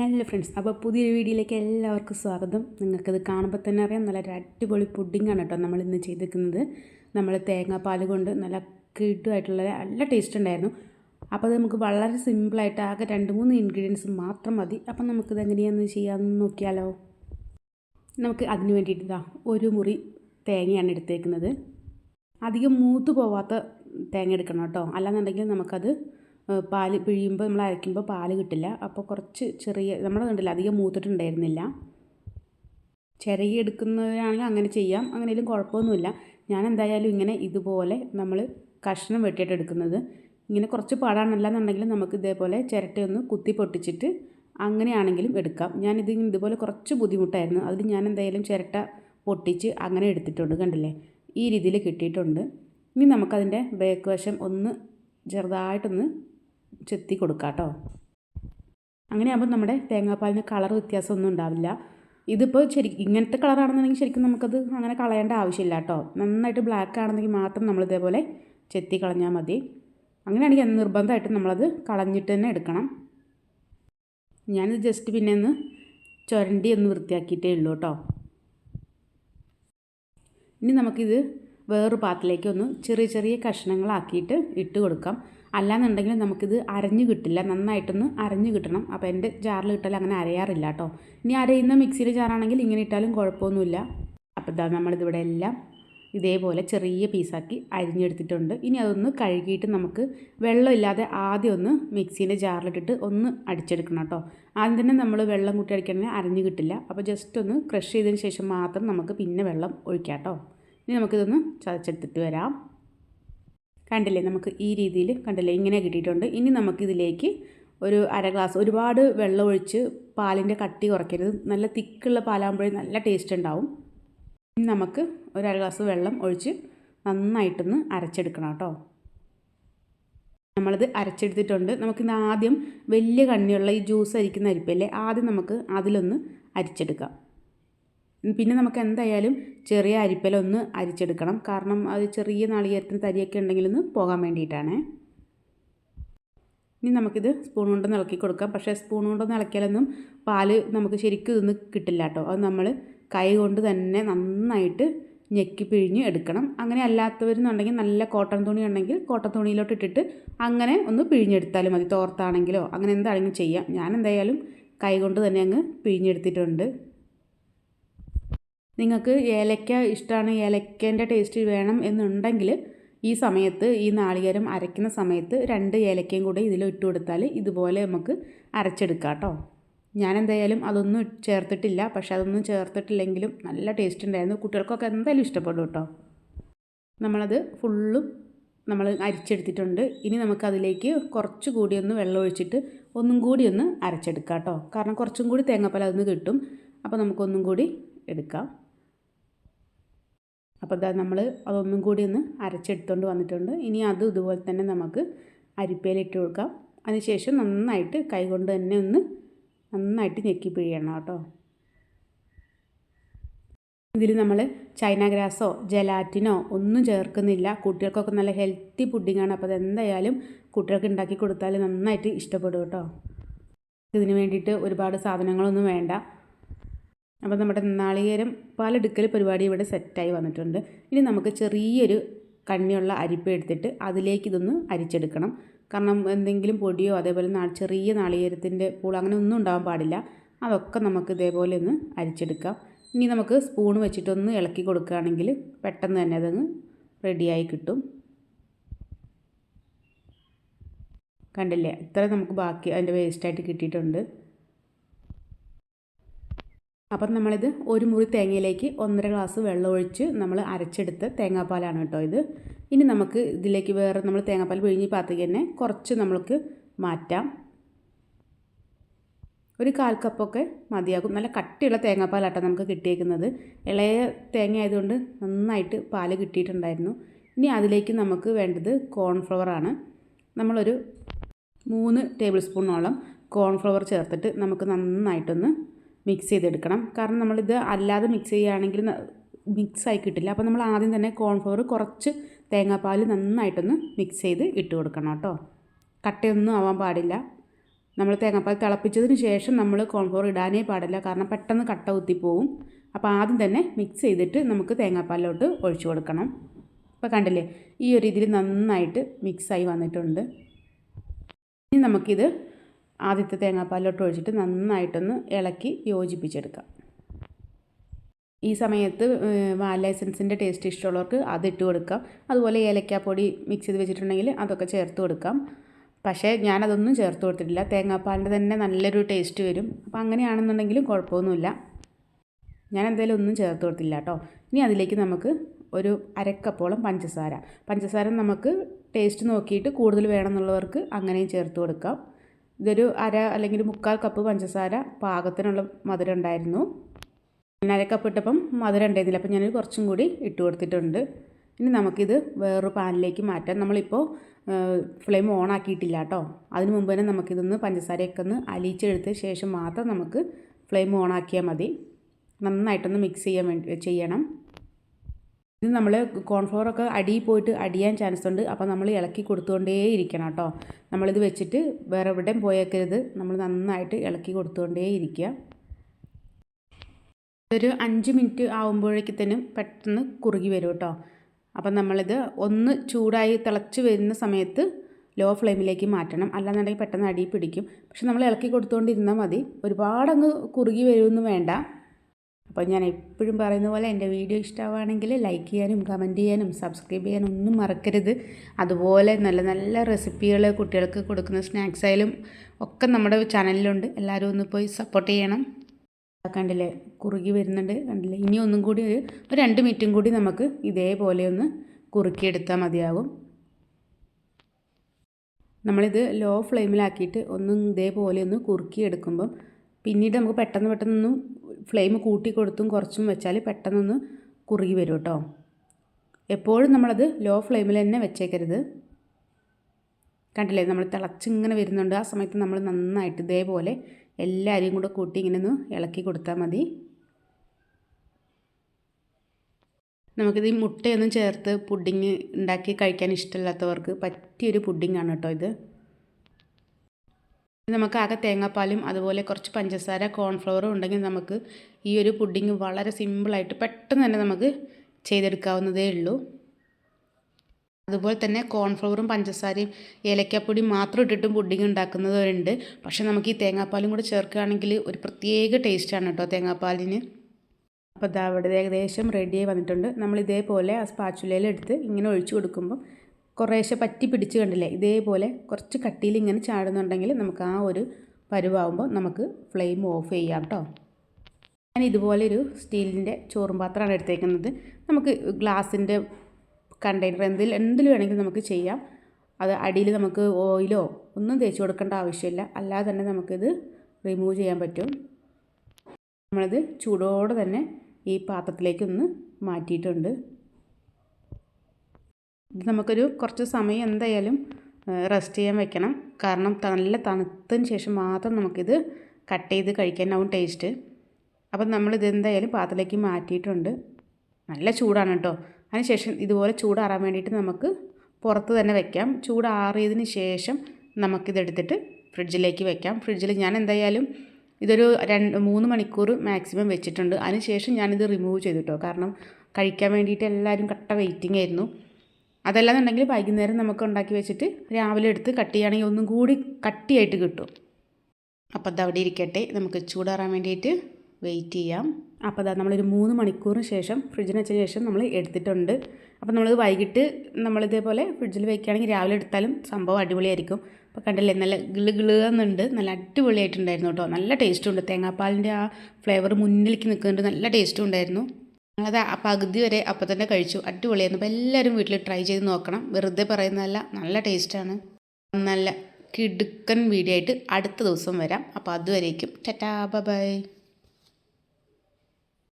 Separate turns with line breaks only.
Hello friends അപ്പോൾ പുതിയൊരു വീഡിയോയിലേക്ക് എല്ലാവർക്കും സ്വാഗതം. നിങ്ങൾക്കത് കാണുമ്പോൾ തന്നെ അറിയാം നല്ല അടിപൊളി പുഡിങ്ങാണ് കേട്ടോ നമ്മൾ ഇന്ന് ചെയ്തിരിക്കുന്നത്. നമ്മൾ തേങ്ങാപ്പാൽ കൊണ്ട് നല്ല കിട്ടുമായിട്ടുള്ള നല്ല ടേസ്റ്റ് ഉണ്ടായിരുന്നു. അപ്പോൾ അത് നമുക്ക് വളരെ സിമ്പിളായിട്ട് ആകെ രണ്ട് മൂന്ന് ഇൻഗ്രീഡിയൻസ് മാത്രം മതി. അപ്പം നമുക്കിത് എങ്ങനെയാണെന്ന് ചെയ്യാമെന്ന് നോക്കിയാലോ. നമുക്ക് അതിന് വേണ്ടിയിട്ട് ഇതാ ഒരു മുറി തേങ്ങയാണ് എടുത്തേക്കുന്നത്. അധികം മൂത്ത് പോവാത്ത തേങ്ങ എടുക്കണം കേട്ടോ. അല്ലാന്നുണ്ടെങ്കിൽ നമുക്കത് പാൽ പിഴിയുമ്പോൾ നമ്മൾ അരയ്ക്കുമ്പോൾ പാൽ കിട്ടില്ല. അപ്പോൾ കുറച്ച് ചെറിയ നമ്മൾ കണ്ടില്ല അധികം മൂത്തിട്ടുണ്ടായിരുന്നില്ല. ചിരകി എടുക്കുന്നവരാണെങ്കിൽ അങ്ങനെ ചെയ്യാം. അങ്ങനെയും കുഴപ്പമൊന്നുമില്ല. ഞാൻ എന്തായാലും ഇങ്ങനെ ഇതുപോലെ നമ്മൾ കഷ്ണം വെട്ടിയിട്ട് എടുക്കുന്നത്. ഇങ്ങനെ കുറച്ച് പാടാണല്ലാന്നുണ്ടെങ്കിൽ നമുക്ക് ഇതേപോലെ ചിരട്ടയൊന്ന് കുത്തി പൊട്ടിച്ചിട്ട് അങ്ങനെയാണെങ്കിലും എടുക്കാം. ഞാനിത് ഇതുപോലെ കുറച്ച് ബുദ്ധിമുട്ടായിരുന്നു. അതിൽ ഞാൻ എന്തായാലും ചിരട്ട പൊട്ടിച്ച് അങ്ങനെ എടുത്തിട്ടുണ്ട് കണ്ടില്ലേ? ഈ രീതിയിൽ കിട്ടിയിട്ടുണ്ട്. ഇനി നമുക്കതിന്റെ ബേക്ക് വശം ഒന്ന് ചെറുതായിട്ടൊന്ന് ചെത്തി കൊടുക്കാം കേട്ടോ അങ്ങനെ ആകുമ്പോൾ നമ്മുടെ തേങ്ങാപ്പാലിന് കളർ വ്യത്യാസമൊന്നും ഉണ്ടാവില്ല. ഇതിപ്പോൾ ശരി ഇങ്ങനത്തെ കളറാണെന്നുണ്ടെങ്കിൽ ശരിക്കും നമുക്കത് അങ്ങനെ കളയേണ്ട ആവശ്യമില്ല കേട്ടോ നന്നായിട്ട് ബ്ലാക്ക് ആണെന്നെങ്കിൽ മാത്രം നമ്മൾ ഇതേപോലെ ചെത്തി കളഞ്ഞാൽ മതി. അങ്ങനെയാണെങ്കിൽ നിർബന്ധമായിട്ടും നമ്മളത് കളഞ്ഞിട്ട് തന്നെ എടുക്കണം. ഞാനിത് ജസ്റ്റ് പിന്നെ ഒന്ന് ചുരണ്ടി ഒന്ന് വൃത്തിയാക്കിയിട്ടേ ഉള്ളൂ കേട്ടോ. ഇനി നമുക്കിത് വേറൊരു പാത്രത്തിലേക്ക് ഒന്ന് ചെറിയ ചെറിയ കഷ്ണങ്ങളാക്കിയിട്ട് ഇട്ട് കൊടുക്കാം. അല്ലാന്നുണ്ടെങ്കിൽ നമുക്കിത് അരഞ്ഞു കിട്ടില്ല. നന്നായിട്ടൊന്ന് അരഞ്ഞു കിട്ടണം. അപ്പോൾ എന്റെ ജാറിൽ ഇട്ടാൽ അങ്ങനെ അരയാറില്ല കേട്ടോ. ഇനി അരയുന്ന മിക്സിയിലെ ജാറാണെങ്കിൽ ഇങ്ങനെ ഇട്ടാലും കുഴപ്പമൊന്നുമില്ല. അപ്പോൾ ഇതാ നമ്മളിതിവിടെ എല്ലാം ഇതേപോലെ ചെറിയ പീസാക്കി അരിഞ്ഞെടുത്തിട്ടുണ്ട്. ഇനി അതൊന്ന് കഴുകിയിട്ട് നമുക്ക് വെള്ളമില്ലാതെ ആദ്യം ഒന്ന് മിക്സീന്റെ ജാറിലിട്ടിട്ട് ഒന്ന് അടിച്ചെടുക്കണം കേട്ടോ. ആദ്യം തന്നെ നമ്മൾ വെള്ളം കൂട്ടി അടിക്കണമെങ്കിൽ അരഞ്ഞു കിട്ടില്ല. അപ്പോൾ ജസ്റ്റ് ഒന്ന് ക്രഷ് ചെയ്തതിന് ശേഷം മാത്രം നമുക്ക് പിന്നെ വെള്ളം ഒഴിക്കാം കേട്ടോ. ഇനി നമുക്കിതൊന്ന് ചതച്ചെടുത്തിട്ട് വരാം. കണ്ടില്ലേ? നമുക്ക് ഈ രീതിയിൽ കണ്ടില്ലേ? ഇങ്ങനെ കിട്ടിയിട്ടുണ്ട്. ഇനി നമുക്കിതിലേക്ക് ഒരു അര ഗ്ലാസ് ഒരുപാട് വെള്ളം ഒഴിച്ച് പാലിന്റെ കട്ടി കുറയ്ക്കരുത്. നല്ല തിക്കുള്ള പാലാകുമ്പോഴേ നല്ല ടേസ്റ്റ് ഉണ്ടാവും. ഇനി നമുക്ക് ഒരു അര ഗ്ലാസ് വെള്ളം ഒഴിച്ച് നന്നായിട്ടൊന്ന് അരച്ചെടുക്കണം കേട്ടോ. നമ്മളത് അരച്ചെടുത്തിട്ടുണ്ട്. നമുക്കിന്ന് ആദ്യം വലിയ കണ്ണിയുള്ള ഈ ജ്യൂസ് അരിക്കുന്ന അരിപ്പല്ലേ? ആദ്യം നമുക്ക് അതിലൊന്ന് അരിച്ചെടുക്കാം. പിന്നെ നമുക്ക് എന്തായാലും ചെറിയ അരിപ്പല ഒന്ന് അരിച്ചെടുക്കണം. കാരണം അത് ചെറിയ നാളികേരത്തിന് തരിയൊക്കെ ഉണ്ടെങ്കിലൊന്ന് പോകാൻ വേണ്ടിയിട്ടാണ്. ഇനി നമുക്കിത് സ്പൂൺ കൊണ്ട് ഇളക്കി കൊടുക്കാം. പക്ഷേ സ്പൂൺ കൊണ്ട് ഇളക്കിയാലൊന്നും പാൽ നമുക്ക് ശരിക്കും ഇതൊന്നും കിട്ടില്ല കേട്ടോ. അത് നമ്മൾ കൈ കൊണ്ട് തന്നെ നന്നായിട്ട് ഞെക്കി പിഴിഞ്ഞ് എടുക്കണം. അങ്ങനെ അല്ലാത്തവരെന്നുണ്ടെങ്കിൽ നല്ല കോട്ടൺ തുണി ഉണ്ടെങ്കിൽ കോട്ടൺ തുണിയിലോട്ട് ഇട്ടിട്ട് അങ്ങനെ ഒന്ന് പിഴിഞ്ഞെടുത്താലും മതി. തോർത്താണെങ്കിലോ അങ്ങനെ എന്താണെങ്കിലും ചെയ്യാം. ഞാൻ എന്തായാലും കൈ കൊണ്ട് തന്നെ അങ്ങ് പിഴിഞ്ഞെടുത്തിട്ടുണ്ട്. നിങ്ങൾക്ക് ഏലക്ക ഇഷ്ടമാണ് ഏലക്കേന്റെ ടേസ്റ്റ് വേണം എന്നുണ്ടെങ്കിൽ ഈ സമയത്ത് ഈ നാളികേരം അരയ്ക്കുന്ന സമയത്ത് രണ്ട് ഏലക്കയും കൂടെ ഇതിൽ ഇട്ട് കൊടുത്താൽ ഇതുപോലെ നമുക്ക് അരച്ചെടുക്കാം കേട്ടോ. ഞാൻ എന്തായാലും അതൊന്നും ചേർത്തിട്ടില്ല. പക്ഷെ അതൊന്നും ചേർത്തിട്ടില്ലെങ്കിലും നല്ല ടേസ്റ്റ് ഉണ്ടായിരുന്നു. കുട്ടികൾക്കൊക്കെ എന്തായാലും ഇഷ്ടപ്പെടും കേട്ടോ. നമ്മളത് ഫുള്ളും നമ്മൾ അരിച്ചെടുത്തിട്ടുണ്ട്. ഇനി നമുക്കതിലേക്ക് കുറച്ച് കൂടി ഒന്ന് വെള്ളം ഒഴിച്ചിട്ട് ഒന്നും കൂടി ഒന്ന് അരച്ചെടുക്കാം കേട്ടോ. കാരണം കുറച്ചും കൂടി തേങ്ങാപ്പാൽ അതൊന്ന് കിട്ടും. അപ്പോൾ നമുക്കൊന്നും കൂടി എടുക്കാം. അപ്പോൾ ഇതാ നമ്മൾ അതൊന്നും കൂടി ഒന്ന് അരച്ചെടുത്തുകൊണ്ട് വന്നിട്ടുണ്ട്. ഇനി അത് ഇതുപോലെ തന്നെ നമുക്ക് അരിപ്പയിലിട്ട് കൊടുക്കാം. അതിനുശേഷം നന്നായിട്ട് കൈകൊണ്ട് തന്നെ ഒന്ന് നന്നായിട്ട് ഞെക്കി പിഴിയണം കേട്ടോ. ഇതിൽ നമ്മൾ ചൈന ഗ്രാസോ ജലാറ്റിനോ ഒന്നും ചേർക്കുന്നില്ല. കുട്ടികൾക്കൊക്കെ നല്ല ഹെൽത്തി പുഡിങ്ങാണ്. അപ്പോൾ അതെന്തായാലും കുട്ടികൾക്ക് ഉണ്ടാക്കി കൊടുത്താൽ നന്നായിട്ട് ഇഷ്ടപ്പെടും കേട്ടോ. ഇതിന് വേണ്ടിയിട്ട് ഒരുപാട് സാധനങ്ങളൊന്നും വേണ്ട. അപ്പോൾ നമ്മുടെ നാളികേരം പാലെടുക്കൽ പരിപാടി ഇവിടെ സെറ്റായി വന്നിട്ടുണ്ട്. ഇനി നമുക്ക് ചെറിയൊരു കണ്ണിയുള്ള അരിപ്പ എടുത്തിട്ട് അതിലേക്ക് ഇതൊന്ന് അരിച്ചെടുക്കണം. കാരണം എന്തെങ്കിലും പൊടിയോ അതേപോലെ ചെറിയ നാളികേരത്തിന്റെ പൂൾ അങ്ങനെ ഒന്നും ഉണ്ടാകാൻ പാടില്ല. അതൊക്കെ നമുക്ക് ഇതേപോലെ ഒന്ന് അരിച്ചെടുക്കാം. ഇനി നമുക്ക് സ്പൂൺ വെച്ചിട്ടൊന്ന് ഇളക്കി കൊടുക്കുകയാണെങ്കിൽ പെട്ടെന്ന് തന്നെ അതങ്ങ് റെഡിയായി കിട്ടും. കണ്ടില്ലേ? ഇത്ര നമുക്ക് ബാക്കി അതിന്റെ വേസ്റ്റായിട്ട് കിട്ടിയിട്ടുണ്ട്. അപ്പം നമ്മളിത് ഒരു മുറി തേങ്ങയിലേക്ക് ഒന്നര ഗ്ലാസ് വെള്ളം ഒഴിച്ച് നമ്മൾ അരച്ചെടുത്ത തേങ്ങാപ്പാലാണ് കേട്ടോ ഇത്. ഇനി നമുക്ക് ഇതിലേക്ക് വേറെ നമ്മൾ തേങ്ങാപ്പാൽ പിഴിഞ്ഞ് പാത്രത്തിൽ തന്നെ കുറച്ച് നമ്മൾക്ക് മാറ്റാം. ഒരു കാൽ കപ്പൊക്കെ മതിയാകും. നല്ല കട്ടിയുള്ള തേങ്ങാപ്പാലാട്ടോ നമുക്ക് കിട്ടിയേക്കുന്നത്. ഇളയ തേങ്ങ ആയതുകൊണ്ട് നന്നായിട്ട് പാൽ കിട്ടിയിട്ടുണ്ടായിരുന്നു. ഇനി അതിലേക്ക് നമുക്ക് വേണ്ടത് കോൺഫ്ലവറാണ് നമ്മളൊരു മൂന്ന് ടേബിൾ സ്പൂണോളം കോൺഫ്ലവർ ചേർത്തിട്ട് നമുക്ക് നന്നായിട്ടൊന്ന് മിക്സ് ചെയ്തെടുക്കണം. കാരണം നമ്മളിത് അല്ലാതെ മിക്സ് ചെയ്യുകയാണെങ്കിൽ മിക്സ് ആയി കിട്ടില്ല. അപ്പോൾ നമ്മൾ ആദ്യം തന്നെ കോൺഫ്ലവർ കുറച്ച് തേങ്ങാപ്പാൽ നന്നായിട്ടൊന്ന് മിക്സ് ചെയ്ത് ഇട്ട് കൊടുക്കണം കേട്ടോ. കട്ടയൊന്നും ആവാൻ പാടില്ല. നമ്മൾ തേങ്ങാപ്പാൽ തിളപ്പിച്ചതിന് ശേഷം നമ്മൾ കോൺഫ്ലോർ ഇടാനേ പാടില്ല. കാരണം പെട്ടെന്ന് കട്ട കുത്തിപ്പോവും. അപ്പോൾ ആദ്യം തന്നെ മിക്സ് ചെയ്തിട്ട് നമുക്ക് തേങ്ങാപ്പാലിലോട്ട് ഒഴിച്ചു കൊടുക്കണം. ഇപ്പോൾ കണ്ടില്ലേ? ഈ ഒരു രീതിയിൽ നന്നായിട്ട് മിക്സായി വന്നിട്ടുണ്ട്. ഇനി നമുക്കിത് ആദ്യത്തെ തേങ്ങാപ്പാലിലോട്ട് ഒഴിച്ചിട്ട് നന്നായിട്ടൊന്ന് ഇളക്കി യോജിപ്പിച്ചെടുക്കാം. ഈ സമയത്ത് വാലൈസൻസിന്റെ ടേസ്റ്റ് ഇഷ്ടമുള്ളവർക്ക് അതിട്ട് കൊടുക്കാം. അതുപോലെ ഏലക്കാപ്പൊടി മിക്സ് ചെയ്ത് വെച്ചിട്ടുണ്ടെങ്കിൽ അതൊക്കെ ചേർത്ത് കൊടുക്കാം. പക്ഷേ ഞാനതൊന്നും ചേർത്ത് കൊടുത്തിട്ടില്ല. തേങ്ങാപ്പാലിന്റെ തന്നെ നല്ലൊരു ടേസ്റ്റ് വരും. അപ്പോൾ അങ്ങനെയാണെന്നുണ്ടെങ്കിലും കുഴപ്പമൊന്നുമില്ല. ഞാൻ എന്തായാലും ഒന്നും ചേർത്ത് കൊടുത്തില്ല കേട്ടോ. ഇനി അതിലേക്ക് നമുക്ക് ഒരു അരക്കപ്പോളം പഞ്ചസാര. പഞ്ചസാര നമുക്ക് ടേസ്റ്റ് നോക്കിയിട്ട് കൂടുതൽ വേണമെന്നുള്ളവർക്ക് അങ്ങനെയും ചേർത്ത് കൊടുക്കാം. ഇതൊരു അര അല്ലെങ്കിൽ മുക്കാൽ കപ്പ് പഞ്ചസാര പാകത്തിനുള്ള മധുരം ഉണ്ടായിരുന്നു. അര കപ്പ് ഇട്ടപ്പം മധുരം ഉണ്ടായിരുന്നില്ല. അപ്പം ഞാൻ കുറച്ചും കൂടി ഇട്ട് കൊടുത്തിട്ടുണ്ട്. ഇനി നമുക്കിത് വേറൊരു പാനിലേക്ക് മാറ്റാം. നമ്മളിപ്പോൾ ഫ്ലെയിം ഓൺ ആക്കിയിട്ടില്ല കേട്ടോ. അതിന് മുമ്പ് തന്നെ നമുക്കിതൊന്ന് പഞ്ചസാരയൊക്കെ ഒന്ന് അലിയിച്ചെടുത്ത ശേഷം മാത്രം നമുക്ക് ഫ്ലെയിം ഓൺ ആക്കിയാൽ മതി. നന്നായിട്ടൊന്ന് മിക്സ് ചെയ്യാൻ വേണ്ടി ചെയ്യണം. ഇത് നമ്മൾ കോൺഫ്ലോറൊക്കെ അടിയിൽ പോയിട്ട് അടിയാൻ ചാൻസ് ഉണ്ട്. അപ്പോൾ നമ്മൾ ഇളക്കി കൊടുത്തുകൊണ്ടേ ഇരിക്കണം കേട്ടോ. നമ്മളിത് വെച്ചിട്ട് വേറെ എവിടെയും പോയേക്കരുത്. നമ്മൾ നന്നായിട്ട് ഇളക്കി കൊടുത്തുകൊണ്ടേ ഇരിക്കുക. ഇതൊരു അഞ്ച് മിനിറ്റ് ആകുമ്പോഴേക്കത്തേനും പെട്ടെന്ന് കുറുകി വരും കേട്ടോ. അപ്പം നമ്മളിത് ഒന്ന് ചൂടായി തിളച്ച് വരുന്ന സമയത്ത് ലോ ഫ്ലെയിമിലേക്ക് മാറ്റണം. അല്ലാന്നുണ്ടെങ്കിൽ പെട്ടെന്ന് അടി പിടിക്കും. പക്ഷെ നമ്മൾ ഇളക്കി കൊടുത്തുകൊണ്ടിരുന്നാൽ മതി. ഒരുപാടങ്ങ് കുറുകി വരുമെന്ന് വേണ്ട. അപ്പോൾ ഞാൻ എപ്പോഴും പറയുന്ന പോലെ എന്റെ വീഡിയോ ഇഷ്ടമാണെങ്കിൽ ലൈക്ക് ചെയ്യാനും കമന്റ് ചെയ്യാനും സബ്സ്ക്രൈബ് ചെയ്യാനും ഒന്നും മറക്കരുത്. അതുപോലെ നല്ല നല്ല റെസിപ്പികൾ കുട്ടികൾക്ക് കൊടുക്കുന്ന സ്നാക്സ് ആയാലും ഒക്കെ നമ്മുടെ ചാനലിലുണ്ട് എല്ലാവരും ഒന്ന് പോയി സപ്പോർട്ട് ചെയ്യണം. കണ്ടില്ലേ കുറുകി വരുന്നുണ്ട് കണ്ടില്ലേ? ഇനി ഒന്നും കൂടി ഒരു രണ്ട് മിനിറ്റും കൂടി നമുക്ക് ഇതേപോലെ ഒന്ന് കുറുക്കിയെടുത്താൽ മതിയാകും. നമ്മളിത് ലോ ഫ്ലെയിമിലാക്കിയിട്ട് ഒന്ന് ഇതേപോലെ ഒന്ന് കുറുക്കിയെടുക്കുമ്പം പിന്നീട് നമുക്ക് പെട്ടെന്ന് പെട്ടെന്നൊന്നും ഫ്ലെയിം കൂട്ടി കൊടുത്തും കുറച്ചും വെച്ചാൽ പെട്ടെന്നൊന്ന് കുറുകി വരും കേട്ടോ. എപ്പോഴും നമ്മളത് ലോ ഫ്ലെയിമിൽ തന്നെ വെച്ചേക്കരുത്. കണ്ടില്ലേ? നമ്മൾ തിളച്ചിങ്ങനെ വരുന്നുണ്ട്. ആ സമയത്ത് നമ്മൾ നന്നായിട്ട് ഇതേപോലെ എല്ലാവരെയും കൂടെ കൂട്ടി ഇങ്ങനെ ഒന്ന് ഇളക്കി കൊടുത്താൽ മതി. നമുക്കിത് ഈ മുട്ടയൊന്നും ചേർത്ത് പുഡിങ് ഉണ്ടാക്കി കഴിക്കാൻ ഇഷ്ടമില്ലാത്തവർക്ക് പറ്റിയൊരു പുഡിങ്ങാണ് കേട്ടോ ഇത്. നമുക്ക് ആകെ തേങ്ങാപ്പാലും അതുപോലെ കുറച്ച് പഞ്ചസാര കോൺഫ്ലവറും ഉണ്ടെങ്കിൽ നമുക്ക് ഈ ഒരു പുഡിങ് വളരെ സിമ്പിളായിട്ട് പെട്ടെന്ന് തന്നെ നമുക്ക് ചെയ്തെടുക്കാവുന്നതേ ഉള്ളൂ. അതുപോലെ തന്നെ കോൺഫ്ലവറും പഞ്ചസാരയും ഏലക്കാപ്പൊടി മാത്രം ഇട്ടിട്ടും പുഡിങ് ഉണ്ടാക്കുന്നവരുണ്ട്. പക്ഷേ നമുക്ക് ഈ തേങ്ങാപ്പാലും കൂടെ ചേർക്കുകയാണെങ്കിൽ ഒരു പ്രത്യേക ടേസ്റ്റാണ് കേട്ടോ തേങ്ങാപ്പാലിന്. അപ്പോൾ ഇതാ അവിടെ ഏകദേശം റെഡിയായി വന്നിട്ടുണ്ട്. നമ്മൾ ഇതേപോലെ ആ സ്പാച്ചുലയിലെടുത്ത് ഇങ്ങനെ ഒഴിച്ചു കൊടുക്കുമ്പോൾ കുറേശ്ശെ പറ്റി പിടിച്ച് കണ്ടില്ലേ? ഇതേപോലെ കുറച്ച് കട്ടിയിൽ ഇങ്ങനെ ചാടുന്നുണ്ടെങ്കിൽ നമുക്ക് ആ ഒരു പരുവാകുമ്പോൾ നമുക്ക് ഫ്ലെയിം ഓഫ് ചെയ്യാം കേട്ടോ ഞാൻ ഇതുപോലെ ഒരു സ്റ്റീലിന്റെ ചോറും പാത്രമാണ് എടുത്തേക്കുന്നത്. നമുക്ക് ഗ്ലാസിന്റെ കണ്ടെയ്നർ എന്തിൽ എന്തിൽ വേണമെങ്കിലും നമുക്ക് ചെയ്യാം. അത് അടിയിൽ നമുക്ക് ഓയിലോ ഒന്നും തേച്ച് കൊടുക്കേണ്ട ആവശ്യമില്ല. അല്ലാതെ തന്നെ നമുക്കിത് റിമൂവ് ചെയ്യാൻ പറ്റും. നമ്മളത് ചൂടോടെ തന്നെ ഈ പാത്രത്തിലേക്കൊന്ന് മാറ്റിയിട്ടുണ്ട്. നമുക്കൊരു കുറച്ച് സമയം എന്തായാലും റെസ്റ്റ് ചെയ്യാൻ വെക്കണം. കാരണം നല്ല തണുത്തതിന് ശേഷം മാത്രം നമുക്കിത് കട്ട് ചെയ്ത് കഴിക്കാനാവും ടേസ്റ്റ് അപ്പം നമ്മളിത് എന്തായാലും പാത്രത്തിലേക്ക് മാറ്റിയിട്ടുണ്ട്. നല്ല ചൂടാണ് കേട്ടോ. അതിനുശേഷം ഇതുപോലെ ചൂടാറാൻ വേണ്ടിയിട്ട് നമുക്ക് പുറത്ത് തന്നെ വെക്കാം. ചൂടാറിയതിന് ശേഷം നമുക്കിതെടുത്തിട്ട് ഫ്രിഡ്ജിലേക്ക് വെക്കാം. ഫ്രിഡ്ജിൽ ഞാൻ എന്തായാലും ഇതൊരു രണ്ട് മൂന്ന് മണിക്കൂർ മാക്സിമം വെച്ചിട്ടുണ്ട്. അതിനുശേഷം ഞാനിത് റിമൂവ് ചെയ്തിട്ടോ കാരണം കഴിക്കാൻ വേണ്ടിയിട്ട് എല്ലാവരും കട്ട വെയിറ്റിംഗ് ആയിരുന്നു. അതല്ലാന്നുണ്ടെങ്കിൽ വൈകുന്നേരം നമുക്ക് ഉണ്ടാക്കി വെച്ചിട്ട് രാവിലെ എടുത്ത് കട്ട് ചെയ്യുകയാണെങ്കിൽ ഒന്നും കൂടി കട്ടിയായിട്ട് കിട്ടും. അപ്പോൾ അത് അവിടെ ഇരിക്കട്ടെ. നമുക്ക് ചൂടാറാൻ വേണ്ടിയിട്ട് വെയിറ്റ് ചെയ്യാം. അപ്പോൾ അതാ നമ്മളൊരു മൂന്ന് മണിക്കൂറിന് ശേഷം ഫ്രിഡ്ജിന് വെച്ച ശേഷം നമ്മൾ എടുത്തിട്ടുണ്ട്. അപ്പോൾ നമ്മൾ വൈകിട്ട് നമ്മളിതേപോലെ ഫ്രിഡ്ജിൽ വെക്കുകയാണെങ്കിൽ രാവിലെ എടുത്താലും സംഭവം അടിപൊളിയായിരിക്കും. അപ്പോൾ കണ്ടില്ലേ നല്ല ഗിൾ ഗിളുന്നുണ്ട് നല്ല അടിപൊളിയായിട്ടുണ്ടായിരുന്നു കേട്ടോ. നല്ല ടേസ്റ്റും ഉണ്ട്. തേങ്ങാപ്പാലിന്റെ ആ ഫ്ലേവർ മുന്നിലേക്ക് നിൽക്കുന്നുണ്ട് നല്ല ടേസ്റ്റും ഉണ്ടായിരുന്നു. ആ പകുതി വരെ അപ്പോൾ തന്നെ കഴിച്ചു. അടിപൊളിയായിരുന്നു. അപ്പോൾ എല്ലാവരും വീട്ടിൽ ട്രൈ ചെയ്ത് നോക്കണം. വെറുതെ പറയുന്നതല്ല നല്ല ടേസ്റ്റാണ് നല്ല കിടുക്കൻ വീഡിയോ ആയിട്ട് അടുത്ത ദിവസം വരാം. അപ്പോൾ അതുവരേക്കും. Tata bye